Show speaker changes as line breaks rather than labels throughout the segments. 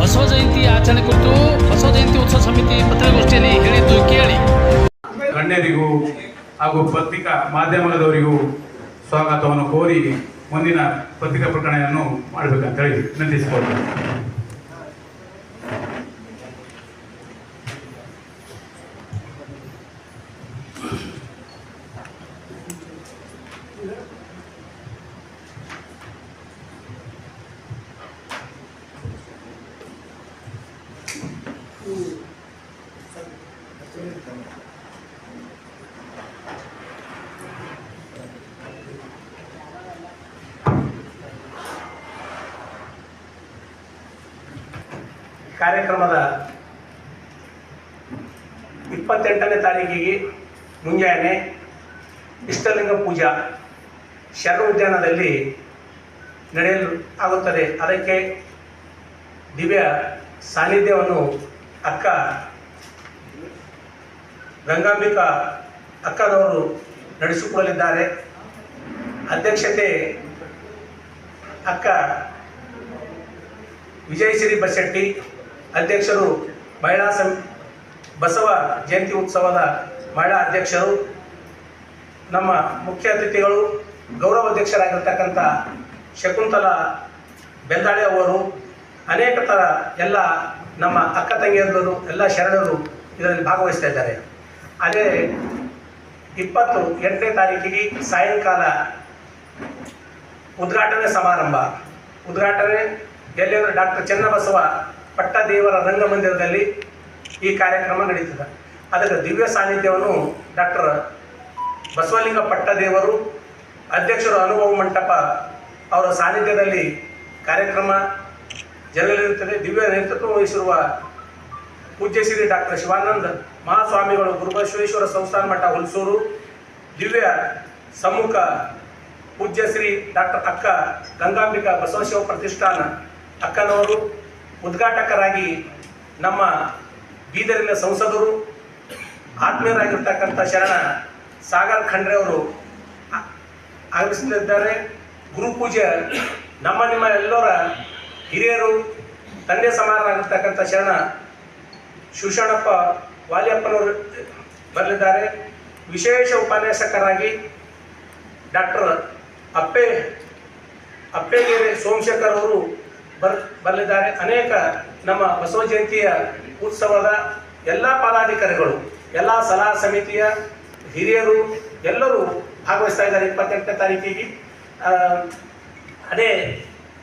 ಬಸವ ಜಯಂತಿ ಆಚರಣೆ ಕುರಿತು ಬಸವ ಜಯಂತಿ ಉತ್ಸವ ಸಮಿತಿ ಪತ್ರಿಕಾಗೋಷ್ಠಿಯಲ್ಲಿ ಹೇಳಿದ್ದು ಕೇಳಿ.
ಗಣ್ಯರಿಗೂ ಹಾಗೂ ಪತ್ರಿಕಾ ಮಾಧ್ಯಮದವರಿಗೂ ಸ್ವಾಗತವನ್ನು ಕೋರಿ ಮುಂದಿನ ಪತ್ರಿಕಾ ಪ್ರಕಟಣೆಯನ್ನು ಮಾಡಬೇಕಂತ ಹೇಳಿ ವಿನಂತಿಸಿಕೊಳ್ತೇನೆ.
ಕಾರ್ಯಕ್ರಮದ ಇಪ್ಪತ್ತೆಂಟನೇ ತಾರೀಕಿಗೆ ಮುಂಜಾನೆ ಇಷ್ಟಲಿಂಗ ಪೂಜಾ ಶರಣ ಉದ್ಯಾನದಲ್ಲಿ ನಡೆಯಲು ಆಗುತ್ತದೆ. ಅದಕ್ಕೆ ದಿವ್ಯ ಸಾನ್ನಿಧ್ಯವನ್ನು ಅಕ್ಕ ಗಂಗಾಂಬಿಕಾ ಅಕ್ಕನವರು ನಡೆಸಿಕೊಳ್ಳಲಿದ್ದಾರೆ ಅಧ್ಯಕ್ಷತೆ ಅಕ್ಕ ವಿಜಯಶ್ರೀ ಬಶೆಟ್ಟಿ ಅಧ್ಯಕ್ಷರು ಮಹಿಳಾ ಸಂ, ಬಸವ ಜಯಂತಿ ಉತ್ಸವದ ಮಹಿಳಾ ಅಧ್ಯಕ್ಷರು, ನಮ್ಮ ಮುಖ್ಯ ಅತಿಥಿಗಳು, ಗೌರವ ಅಧ್ಯಕ್ಷರಾಗಿರ್ತಕ್ಕಂಥ ಶಕುಂತಲಾ ಬೆಂದಾಳೆ ಅವರು, ಅನೇಕ ಥರ ಎಲ್ಲ ನಮ್ಮ ಅಕ್ಕ ತಂಗಿಯಂದರು, ಎಲ್ಲ ಶರಣರು ಇದರಲ್ಲಿ ಭಾಗವಹಿಸ್ತಾ ಇದ್ದಾರೆ. ಅದೇ ಇಪ್ಪತ್ತು ಎಂಟನೇ ತಾರೀಕಿಗೆ ಸಾಯಂಕಾಲ ಉದ್ಘಾಟನೆ ಸಮಾರಂಭ. ಉದ್ಘಾಟನೆ ಎಲ್ಲಿ ಅಂದರೆ ಡಾಕ್ಟರ್ ಚನ್ನಬಸವ ಪಟ್ಟದೇವರ ರಂಗಮಂದಿರದಲ್ಲಿ ಈ ಕಾರ್ಯಕ್ರಮ ನಡೀತದೆ. ಅದಕ್ಕೆ ದಿವ್ಯ ಸಾನ್ನಿಧ್ಯವನ್ನು ಡಾಕ್ಟರ್ ಬಸವಲಿಂಗ ಪಟ್ಟದೇವರು, ಅಧ್ಯಕ್ಷರು ಅನುಭವ ಮಂಟಪ ಅವರ ಸಾನ್ನಿಧ್ಯದಲ್ಲಿ ಕಾರ್ಯಕ್ರಮ ಜರಗಲಿರುತ್ತದೆ. ದಿವ್ಯ ನೇತೃತ್ವ ವಹಿಸಿರುವ ಪೂಜ್ಯ ಶ್ರೀ ಡಾಕ್ಟರ್ ಶಿವಾನಂದ ಮಹಾಸ್ವಾಮಿಗಳು ಗುರುಬಸವೇಶ್ವರ ಸಂಸ್ಥಾನ ಮಠ ಹುಲ್ಸೂರು, ದಿವ್ಯ ಸಮ್ಮುಖ ಪೂಜ್ಯ ಶ್ರೀ ಡಾಕ್ಟರ್ ಅಕ್ಕ ಗಂಗಾಂಬಿಕಾ ಬಸವಶಿವ ಪ್ರತಿಷ್ಠಾನ ಅಕ್ಕನವರು ಉದ್ಘಾಟಕರಾಗಿ ನಮ್ಮ ಬೀದರಿನ ಸಂಸದರು, ಆತ್ಮೀಯರಾಗಿರ್ತಕ್ಕಂಥ ಶರಣ ಸಾಗರ್ ಖಂಡ್ರೆ ಅವರು ಆಗಮಿಸಲಿದ್ದಾರೆ. ಗುರುಪೂಜೆ ನಮ್ಮ ನಿಮ್ಮ ಎಲ್ಲರ ಹಿರಿಯರು, ತಂದೆ ಸಮಾನರಾಗಿರ್ತಕ್ಕಂಥ ಶರಣ ಶಿವಶರಣಪ್ಪ ವಾಲಿಯಪ್ಪನವರು ಬರಲಿದ್ದಾರೆ. ವಿಶೇಷ ಉಪನ್ಯಾಸಕರಾಗಿ ಡಾಕ್ಟರ್ ಅಪ್ಪೆ, ಅಪ್ಪೆಗೆರೆ ಸೋಮಶೇಖರ್ ಅವರು ಬರ್, ಬರಲಿದ್ದಾರೆ. ಅನೇಕ ನಮ್ಮ ಬಸವ ಜಯಂತಿಯ ಉತ್ಸವದ ಎಲ್ಲ ಪದಾಧಿಕಾರಿಗಳು ಎಲ್ಲ ಸಲಹಾ ಸಮಿತಿಯ ಹಿರಿಯರು ಎಲ್ಲರೂ ಭಾಗವಹಿಸ್ತಾ ಇದ್ದಾರೆ. ಇಪ್ಪತ್ತೆಂಟನೇ ತಾರೀಕಿಗೆ. ಅದೇ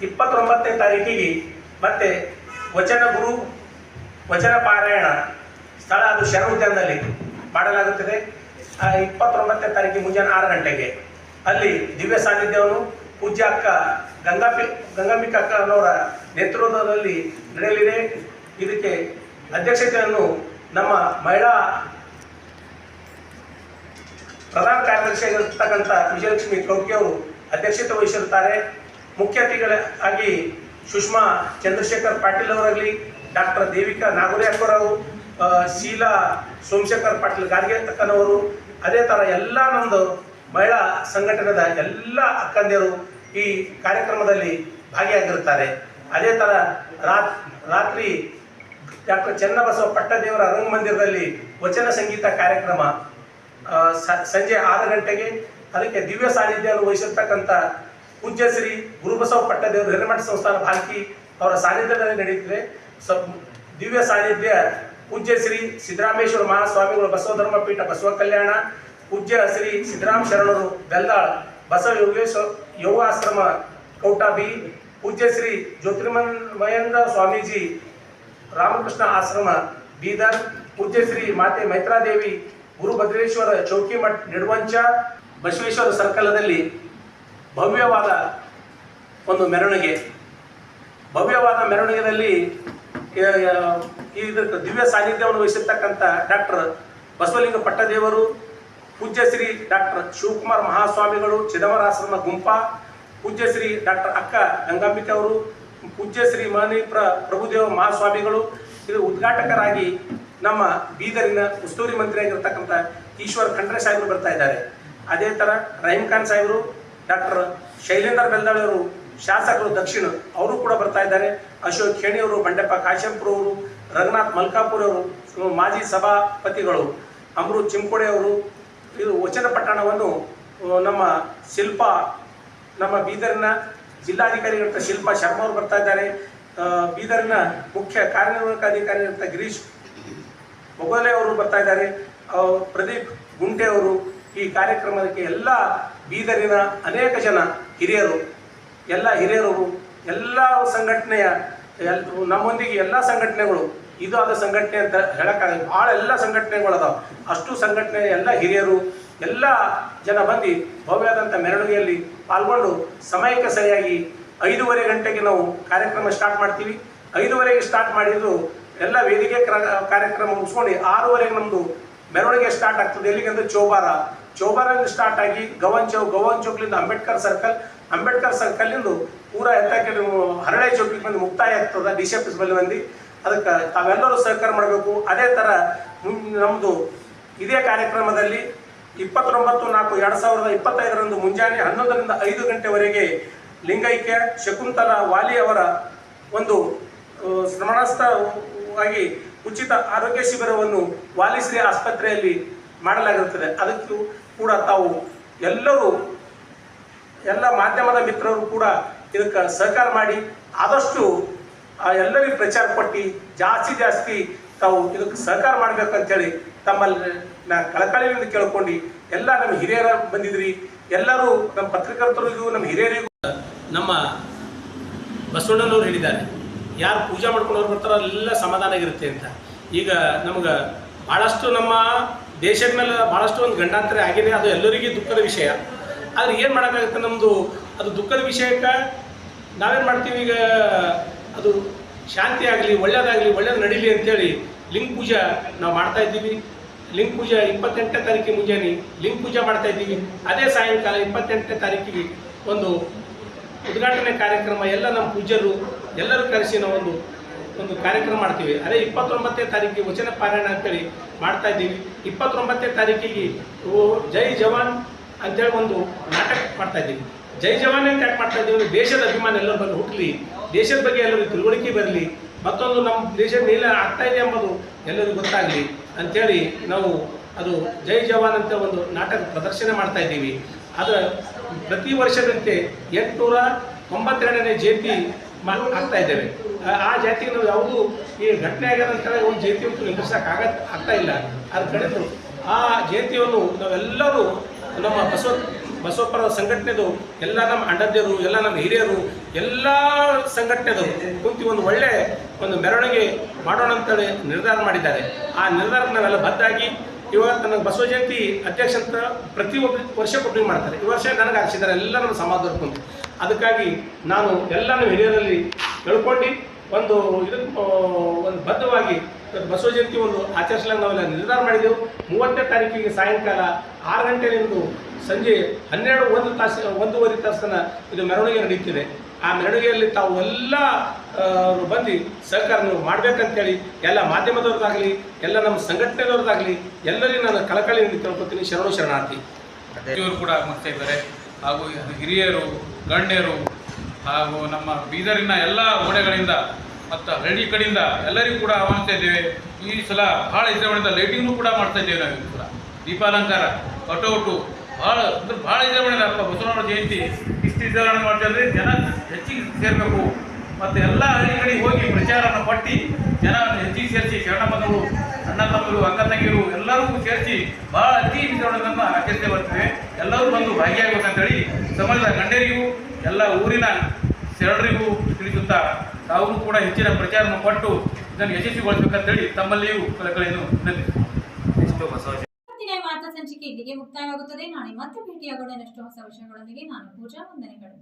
ಇಪ್ಪತ್ತೊಂಬತ್ತನೇ ತಾರೀಕಿಗೆ ಮತ್ತೆ ವಚನ ಗುರು, ವಚನ ಪಾರಾಯಣ ಸ್ಥಳ ಅದು ಶರಣ ಉದ್ಯಾನದಲ್ಲಿ ಮಾಡಲಾಗುತ್ತದೆ ಇಪ್ಪತ್ತೊಂಬತ್ತನೇ ತಾರೀಕಿಗೆ ಮುಂಜಾನೆ ಆರು ಗಂಟೆಗೆ ಅಲ್ಲಿ ದಿವ್ಯ ಸಾನ್ನಿಧ್ಯವನ್ನು ಪೂಜ್ಯ ಅಕ್ಕ ಗಂಗಾಪಿ ಗಂಗಾಂಬಿಕ ಅಕ್ಕ ಅನ್ನೋರ ನೇತೃತ್ವದಲ್ಲಿ ನಡೆಯಲಿದೆ. ಇದಕ್ಕೆ ಅಧ್ಯಕ್ಷತೆಯನ್ನು ನಮ್ಮ ಮಹಿಳಾ ಪ್ರಧಾನ ಕಾರ್ಯದರ್ಶಿಯಾಗಿರ್ತಕ್ಕಂಥ ವಿಜಯಲಕ್ಷ್ಮಿ ಕೌಕಿ ಅಧ್ಯಕ್ಷತೆ ವಹಿಸಿರುತ್ತಾರೆ. ಮುಖ್ಯ ಅತಿಥಿಗಳಾಗಿ ಸುಷ್ಮಾ ಚಂದ್ರಶೇಖರ್ ಪಾಟೀಲ್ ಅವರಾಗಲಿ, ಡಾಕ್ಟರ್ ದೇವಿಕಾ ನಾಗುರಿ ಅಕ್ಕರವರು ಶೀಲಾ ಸೋಮಶೇಖರ್ ಪಾಟೀಲ್ ಗಾರ್ಗೆ ಅಕ್ಕನವರು ಅದೇ ಥರ ಎಲ್ಲ ನಮ್ಮದು ಮಹಿಳಾ ಸಂಘಟನೆದ ಎಲ್ಲ ಅಕ್ಕಂದಿಯರು ಈ ಕಾರ್ಯಕ್ರಮದಲ್ಲಿ ಭಾಗಿಯಾಗಿರುತ್ತಾರೆ. ಅದೇ ಥರ ರಾತ್, ರಾತ್ರಿ ಡಾಕ್ಟರ್ ಚನ್ನಬಸವ ಪಟ್ಟದೇವರ ರಂಗಮಂದಿರದಲ್ಲಿ ವಚನ ಸಂಗೀತ ಕಾರ್ಯಕ್ರಮ ಸಂಜೆ ಆರು ಗಂಟೆಗೆ ಅದಕ್ಕೆ ದಿವ್ಯ ಸಾನ್ನಿಧ್ಯವನ್ನು ವಹಿಸಿರ್ತಕ್ಕಂಥ ಪೂಜ್ಯ ಶ್ರೀ ಗುರುಬಸವ ಪಟ್ಟದೇವರು ಹಿರೇಮಠ ಸಂಸ್ಥಾನ ಭಾಲ್ಕಿ ಅವರ ಸಾನ್ನಿಧ್ಯದಲ್ಲಿ ನಡೆಯುತ್ತಿದೆ. ಸ ದಿವ್ಯ ಸಾನ್ನಿಧ್ಯ ಪೂಜ್ಯ ಶ್ರೀ ಸಿದ್ದರಾಮೇಶ್ವರ ಮಹಾಸ್ವಾಮಿಗಳು ಬಸವ ಧರ್ಮ ಪೀಠ ಬಸವ ಕಲ್ಯಾಣ ಪೂಜ್ಯ ಶ್ರೀ ಸಿದ್ದರಾಮ ಶರಣರು, ಬೆಲ್ದಾಳ್, ಬಸವ ಯೋಗೇಶ್ವರ ಯೋಗಾಶ್ರಮ ಕೌಟಾಬಿ ಪೂಜ್ಯ ಶ್ರೀ ಜ್ಯೋತಿರ್ಮಯೇಂದ್ರ ಸ್ವಾಮೀಜಿ, ರಾಮಕೃಷ್ಣ ಆಶ್ರಮ, ಬೀದರ್, ಪೂಜ್ಯ ಶ್ರೀ ಮಾತೆ ಮೈತ್ರಾದೇವಿ ಗುರುಭದ್ರೇಶ್ವರ ಚೌಕಿಮಠ್ ನಿಡುವಂಚ, ಬಸವೇಶ್ವರ ಸರ್ಕಲದಲ್ಲಿ ಭವ್ಯವಾದ ಒಂದು ಮೆರವಣಿಗೆ. ಭವ್ಯವಾದ ಮೆರವಣಿಗೆಯಲ್ಲಿ ಇದಕ್ಕೆ ದಿವ್ಯ ಸಾನ್ನಿಧ್ಯವನ್ನು ವಹಿಸಿರ್ತಕ್ಕಂಥ ಡಾಕ್ಟರ್ ಬಸವಲಿಂಗ ಪಟ್ಟದೇವರು ಪೂಜ್ಯ ಶ್ರೀ ಡಾಕ್ಟರ್ ಶಿವಕುಮಾರ್ ಮಹಾಸ್ವಾಮಿಗಳು ಚಿದಂಬರಾಶ್ರಮ ಗುಂಪ, ಪೂಜ್ಯ ಶ್ರೀ ಡಾಕ್ಟರ್ ಅಕ್ಕ ಗಂಗಾಂಬಿಕೆ ಅವರು, ಪೂಜ್ಯ ಶ್ರೀ ಮಹನಿ ಪ್ರ ಪ್ರಭುದೇವ ಮಹಾಸ್ವಾಮಿಗಳು, ಇದು ಉದ್ಘಾಟಕರಾಗಿ ನಮ್ಮ ಬೀದರಿನ ಉಸ್ತುವಾರಿ ಮಂತ್ರಿಯಾಗಿರ್ತಕ್ಕಂಥ ಈಶ್ವರ್ ಖಂಡ್ರೆ ಸಾಹೇಬರು ಬರ್ತಾ ಇದ್ದಾರೆ. ಅದೇ ಥರ ರಹೀಂ ಖಾನ್ ಸಾಹೇಬರು, ಡಾಕ್ಟರ್ ಶೈಲೇಂದ್ರ ಬೆಲ್ದಾಳ್ ಅವರು, ಶಾಸಕರು ದಕ್ಷಿಣ, ಅವರು ಕೂಡ ಬರ್ತಾ ಇದ್ದಾರೆ. ಅಶೋಕ್ ಖೇಣಿ ಅವರು, ಬಂಡೆಪ್ಪ ಕಾಶ್ಯಂಪುರ ಅವರು ರಘುನಾಥ್ ಮಲ್ಕಾಪುರ ಅವರು, ಮಾಜಿ ಸಭಾಪತಿಗಳು ಅಮೃತ್ ಚಿಂಕೋಡೆ ಅವರು ಇದು ವಚನ ಪಟ್ಟಣವನ್ನು ನಮ್ಮ ಶಿಲ್ಪ, ನಮ್ಮ ಬೀದರ್ನ ಜಿಲ್ಲಾಧಿಕಾರಿಗಳಂತ ಶಿಲ್ಪ ಶರ್ಮಾ ಅವರು ಬರ್ತಾ ಇದ್ದಾರೆ. ಬೀದರ್ನ ಮುಖ್ಯ ಕಾರ್ಯನಿರ್ವಾಹಕ ಅಧಿಕಾರಿ ಅಂತ ಗಿರೀಶ್ ಮೊಗೋಲೆ ಅವರು ಬರ್ತಾ ಇದ್ದಾರೆ. ಪ್ರದೀಪ್ ಗುಂಟೆ ಅವರು ಈ ಕಾರ್ಯಕ್ರಮಕ್ಕೆ ಎಲ್ಲ ಬೀದರಿನ ಅನೇಕ ಜನ ಹಿರಿಯರು, ಎಲ್ಲ ಹಿರಿಯರು ಎಲ್ಲ ಸಂಘಟನೆಯ ಎಲ್ ನಮ್ಮೊಂದಿಗೆ ಎಲ್ಲ ಸಂಘಟನೆಗಳು ಇದು ಆದ ಸಂಘಟನೆ ಅಂತ ಹೇಳೋಕ್ಕಾಗಲ್ಲ. ಭಾಳ ಎಲ್ಲ ಸಂಘಟನೆಗಳು ಅದಾವ ಅಷ್ಟು ಸಂಘಟನೆ ಎಲ್ಲ ಹಿರಿಯರು, ಎಲ್ಲ ಜನ ಬಂದು ಭವ್ಯವಾದಂಥ ಮೆರವಣಿಗೆಯಲ್ಲಿ ಪಾಲ್ಗೊಂಡು ಸಮಯಕ್ಕೆ ಸರಿಯಾಗಿ ಐದೂವರೆ ಗಂಟೆಗೆ ನಾವು ಕಾರ್ಯಕ್ರಮ ಸ್ಟಾರ್ಟ್ ಮಾಡ್ತೀವಿ. ಐದೂವರೆಗೆ ಸ್ಟಾರ್ಟ್ ಮಾಡಿದ್ರು ಎಲ್ಲ ವೇದಿಕೆ ಕ್ರ- ಕಾರ್ಯಕ್ರಮ ಮುಗಿಸ್ಕೊಂಡು ಆರೂವರೆಗೆ ನಮ್ಮದು ಮೆರವಣಿಗೆ ಸ್ಟಾರ್ಟ್ ಆಗ್ತದೆ. ಎಲ್ಲಿಗೆ ಅಂದ್ರೆ ಚೌಬಾರ. ಚೌಬಾರಲ್ಲಿ ಸ್ಟಾರ್ಟ್ ಆಗಿ ಗವನ್ ಚೌಕ್ ಗವನ್ ಚೌಕ್ಲಿಂದ ಅಂಬೇಡ್ಕರ್ ಸರ್ಕಲ್ ಅಂಬೇಡ್ಕರ್ ಸರ್ಕಲ್ಲಿಂದ ಪೂರ ಎತ್ತಕ್ಕೆ ಹರಳೆ ಚೌಕಿಗೆ ಬಂದು ಮುಕ್ತಾಯ ಆಗ್ತದೆ. ಡಿ ಸಿ ಆಫೀಸ್ ಬಳಿ ಬಂದು ಅದಕ್ಕೆ ತಾವೆಲ್ಲರೂ ಸಹಕಾರ ಮಾಡಬೇಕು. ಅದೇ ಥರ ನಮ್ಮದು ಇದೇ ಕಾರ್ಯಕ್ರಮದಲ್ಲಿ ಇಪ್ಪತ್ತೊಂಬತ್ತು ನಾಲ್ಕು ಎರಡು ಸಾವಿರದ ಇಪ್ಪತ್ತೈದರಂದು ಮುಂಜಾನೆ ಹನ್ನೊಂದರಿಂದ ಐದು ಗಂಟೆವರೆಗೆ ಲಿಂಗೈಕ್ಯ ಶಕುಂತಲಾ ವಾಲಿ ಅವರ ಒಂದು ಶ್ರಮಣಸ್ಥವಾಗಿ ಉಚಿತ ಆರೋಗ್ಯ ಶಿಬಿರವನ್ನು ವಾಲಿಶ್ರೀ ಆಸ್ಪತ್ರೆಯಲ್ಲಿ ಮಾಡಲಾಗಿರುತ್ತದೆ. ಅದಕ್ಕೂ ಕೂಡ ತಾವು ಎಲ್ಲರೂ, ಎಲ್ಲ ಮಾಧ್ಯಮದ ಮಿತ್ರರು ಕೂಡ ಇದಕ್ಕೆ ಸಹಕಾರ ಮಾಡಿ ಆದಷ್ಟು ಆ ಎಲ್ಲರಿಗೂ ಪ್ರಚಾರ ಕೊಟ್ಟು ಜಾಸ್ತಿ ಜಾಸ್ತಿ ತಾವು ಇದಕ್ಕೆ ಸಹಕಾರ ಮಾಡಬೇಕಂತೇಳಿ ತಮ್ಮಲ್ಲಿ ನಾ ಕಳಕಳಿಯಿಂದ ಕೇಳ್ಕೊಂಡು ಎಲ್ಲ ನಮ್ಮ ಹಿರಿಯರ ಬಂದಿದ್ರಿ. ಎಲ್ಲರೂ ನಮ್ಮ ಪತ್ರಕರ್ತರಿಗೂ ನಮ್ಮ ಹಿರಿಯರಿಗೂ ನಮ್ಮ ಬಸವಣ್ಣನವ್ರು ಹೇಳಿದ್ದಾರೆ, ಯಾರು ಪೂಜೆ ಮಾಡ್ಕೊಂಡವ್ರು ಬರ್ತಾರೋ ಎಲ್ಲ ಸಮಾಧಾನ ಆಗಿರುತ್ತೆ ಅಂತ. ಈಗ ನಮ್ಗೆ ಭಾಳಷ್ಟು ನಮ್ಮ ದೇಶದ ಮೇಲೆ ಭಾಳಷ್ಟು ಒಂದು ಗಂಡಾಂತರ ಆಗಿದೆ ಅದು ಎಲ್ಲರಿಗೂ ದುಃಖದ ವಿಷಯ. ಆದರೆ ಏನು ಮಾಡೋಕ್ಕಾಗುತ್ತೆ ನಮ್ಮದು ಅದು ದುಃಖದ ವಿಷಯಕ್ಕೆ ನಾವೇನು ಮಾಡ್ತೀವಿ ಈಗ? ಅದು ಶಾಂತಿ ಆಗಲಿ, ಒಳ್ಳೇದಾಗಲಿ, ಒಳ್ಳೇದು ನಡೀಲಿ ಅಂತೇಳಿ ಲಿಂಗ ಪೂಜಾ ನಾವು ಮಾಡ್ತಾ ಇದ್ದೀವಿ. ಲಿಂಗ ಪೂಜಾ ಇಪ್ಪತ್ತೆಂಟನೇ ತಾರೀಕಿಗೆ ಮುಂಜಾನೆ ಲಿಂಗ ಪೂಜಾ ಮಾಡ್ತಾ ಇದ್ದೀವಿ. ಅದೇ ಸಾಯಂಕಾಲ ಇಪ್ಪತ್ತೆಂಟನೇ ತಾರೀಕಿಗೆ ಒಂದು ಉದ್ಘಾಟನೆ ಕಾರ್ಯಕ್ರಮ, ಎಲ್ಲ ನಮ್ಮ ಪೂಜ್ಯರು ಎಲ್ಲರೂ ಕರೆಸಿ ನಾವು ಒಂದು ಒಂದು ಕಾರ್ಯಕ್ರಮ ಮಾಡ್ತೀವಿ. ಅದೇ ಇಪ್ಪತ್ತೊಂಬತ್ತನೇ ತಾರೀಕಿಗೆ ವಚನ ಪಾರಾಯಣ ಅಂತೇಳಿ ಮಾಡ್ತಾ ಇದ್ದೀವಿ. ಇಪ್ಪತ್ತೊಂಬತ್ತನೇ ತಾರೀಕಿಗೆ ಓ ಜೈ ಜವಾನ್ ಅಂತೇಳಿ ಒಂದು ನಾಟಕ ಮಾಡ್ತಾ ಇದ್ದೀವಿ. ಜೈ ಜವಾನ್ ಅಂತ ಯಾಕೆ ಮಾಡ್ತಾ ಇದ್ದೀವಿ ದೇಶದ ಅಭಿಮಾನ ಎಲ್ಲರೂ ಬಂದು ಹುಟ್ಟಲಿ ದೇಶದ ಬಗ್ಗೆ ಎಲ್ಲರಿಗೂ ತಿಳುವಳಿಕೆ ಬರಲಿ, ಮತ್ತೊಂದು ನಮ್ಮ ದೇಶದ ಮೇಲೆ ಆಗ್ತಾ ಇದೆ ಎಂಬುದು ಎಲ್ಲರಿಗೂ ಗೊತ್ತಾಗಲಿ ಅಂಥೇಳಿ ನಾವು ಅದು ಜೈ ಜವಾನ್ ಅಂತ ಒಂದು ನಾಟಕ ಪ್ರದರ್ಶನ ಮಾಡ್ತಾ ಇದ್ದೀವಿ. ಅದರ ಪ್ರತಿ ವರ್ಷದಂತೆ ಎಂಟುನೂರ ಒಂಬತ್ತೆರಡನೇ ಜಯಂತಿ ಆಗ್ತಾ ಇದ್ದೇವೆ. ಆ- ಜಾತಿ ಜಾತಿಗೆ ನಾವು ಯಾವುದು ಈ ಘಟನೆ ಅಂತ ಒಂದು ಜಯಂತಿ ಅಂತೂ ನಿಲ್ಲಿಸಕ್ಕೆ ಆಗ, ಆಗ್ತಾ ಇಲ್ಲ. ಅದ್ರ ಕಡೆದು ಆ ಜಯಂತಿಯನ್ನು ನಾವೆಲ್ಲರೂ ನಮ್ಮ ಬಸವ ಬಸವಪ್ಪರ ಸಂಘಟನೆದು ಎಲ್ಲ ನಮ್ಮ ಅಣ್ಣದ್ಯರು ಎಲ್ಲ ನಮ್ಮ ಹಿರಿಯರು, ಎಲ್ಲ ಸಂಘಟನೆದು ಕುಂತಿ ಒಂದು ಒಳ್ಳೆ ಒಂದು ಮೆರವಣಿಗೆ ಮಾಡೋಣ ಅಂತೇಳಿ ನಿರ್ಧಾರ ಮಾಡಿದ್ದಾರೆ. ಆ ನಿರ್ಧಾರಕ್ಕೆ ನಾವೆಲ್ಲ ಬದ್ದಾಗಿ ಇವಾಗ ನನಗೆ ಬಸವ ಜಯಂತಿ ಅಧ್ಯಕ್ಷ ಅಂತ ಪ್ರತಿ ಒಬ್ಬ ವರ್ಷ ಕೊಟ್ಟಿಗೆ ಮಾಡ್ತಾರೆ. ಈ ವರ್ಷ ನನಗೆ ಆಚಿದ್ದಾರೆ ಎಲ್ಲ ನಮ್ಮ ಕುಂತು. ಅದಕ್ಕಾಗಿ ನಾನು ಎಲ್ಲ ನಮ್ಮ ಹಿರಿಯರಲ್ಲಿ ಹೇಳ್ಕೊಂಡು ಒಂದು ಇದಕ್ಕೆ ಒಂದು ಬದ್ಧವಾಗಿ ಬಸವ ಜಯಂತಿ ಒಂದು ಆಚರಿಸಲು ನಾವೆಲ್ಲ ನಿರ್ಧಾರ ಮಾಡಿದೆವು. ಮೂವತ್ತನೇ ತಾರೀಕಿಗೆ ಸಾಯಂಕಾಲ ಆರು ಗಂಟೆಯಿಂದ ಸಂಜೆ ಹನ್ನೆರಡು, ಒಂದು ತಾಸು, ಒಂದೂವರೆ ತಾಸು ತನಕ ಇದು ಮೆರವಣಿಗೆ ನಡೀತಿದೆ ಆ ಮೆರವಣಿಗೆಯಲ್ಲಿ ತಾವು ಎಲ್ಲ ಬಂದು ಸಹಕಾರ ನೀವು ಮಾಡಬೇಕಂತೇಳಿ ಎಲ್ಲ ಮಾಧ್ಯಮದವ್ರದ್ದಾಗಲಿ, ಎಲ್ಲ ನಮ್ಮ ಸಂಘಟನೆದವ್ರದ್ದಾಗಲಿ ಎಲ್ಲರಿಗೂ ನಾನು ಕಳಕಳಿಯಿಂದ ತಿಳ್ಕೊತೀನಿ, ಶರಣು ಶರಣಾರ್ಥಿ.
ಇವರು ಕೂಡ ಮತ್ತೆ ಇದ್ದಾರೆ. ಹಾಗೂ ಹಿರಿಯರು, ಗಣ್ಯರು, ಹಾಗೂ ನಮ್ಮ ಬೀದರಿನ ಎಲ್ಲ ಓಡೆಗಳಿಂದ ಮತ್ತು ಹಳ್ಳಿ ಕಡೆಯಿಂದ ಎಲ್ಲರಿಗೂ ಕೂಡ ಆಹ್ವಾನಿಸ್ತಾ ಇದ್ದೇವೆ. ಈ ಸಲ ಭಾಳ ವಿಜೃಂಭಣೆಯಿಂದ ಲೈಟಿಂಗ್ನು ಕೂಡ ಮಾಡ್ತಾ ಇದ್ದೇವೆ ನಾವು ಕೂಡ ದೀಪಾಲಂಕಾರ, ಕಟೌಟು ಭಾಳ ಅಂದ್ರೆ ಭಾಳ ಮಾಡಿದ ಅಪ್ಪ ಬಸವಣ್ಣನ ಜಯಂತಿ ಇಷ್ಟು ವಿಜೃಂಭಣೆ ಮಾಡ್ತಾ ಜನ ಹೆಚ್ಚಿಗೆ ಸೇರಬೇಕು. ಮತ್ತು ಎಲ್ಲ ಹಳ್ಳಿಗಳಿಗೆ ಹೋಗಿ ಪ್ರಚಾರವನ್ನು ಕೊಟ್ಟು ಜನ ಹೆಚ್ಚಿಗೆ ಸೇರಿಸಿ ಶರಣ ಬಂಧುಗಳು ಅಣ್ಣ ತಮ್ಮರು ಅಕ್ಕ ತಂಗಿರು ಎಲ್ಲರಿಗೂ ಸೇರಿಸಿ ಭಾಳ ಅತಿ ವಿಜೃಂಭಣೆಯಿಂದ ಆಚರಿಸ್ತೇ ಬರ್ತೇವೆ ಎಲ್ಲರೂ ಬಂದು ಭಾಗಿಯಾಗಬೇಕಂತೇಳಿ ಸಮಾಜದ ಗಣ್ಯರಿಗೂ ಎಲ್ಲ ಊರಿನ ಶರಣರಿಗೂ ತಿಳಿಸುತ್ತಾ ತಾವು ಕೂಡ ಹೆಚ್ಚಿನ ಪ್ರಚಾರವನ್ನು ಕೊಟ್ಟು ಇದನ್ನು ಯಶಸ್ವಿಗೊಳಿಸಬೇಕಂತೇಳಿ ತಮ್ಮಲ್ಲಿಯೂ. ಇಷ್ಟು
ಇವತ್ತಿನ ವಾರ್ತಾ ಸಂಚಿಕೆ ಇಲ್ಲಿಗೆ ಮುಕ್ತಾಯವಾಗುತ್ತದೆ. ನಾಳೆ ಮತ್ತೆ ಭೇಟಿಯಾಗೋಣ. ಇನ್ನಷ್ಟು ಹೊಸ ವಿಷಯಗಳೊಂದಿಗೆ ನಾನು ಪೂಜಾ ವಂದನೆಗಳು.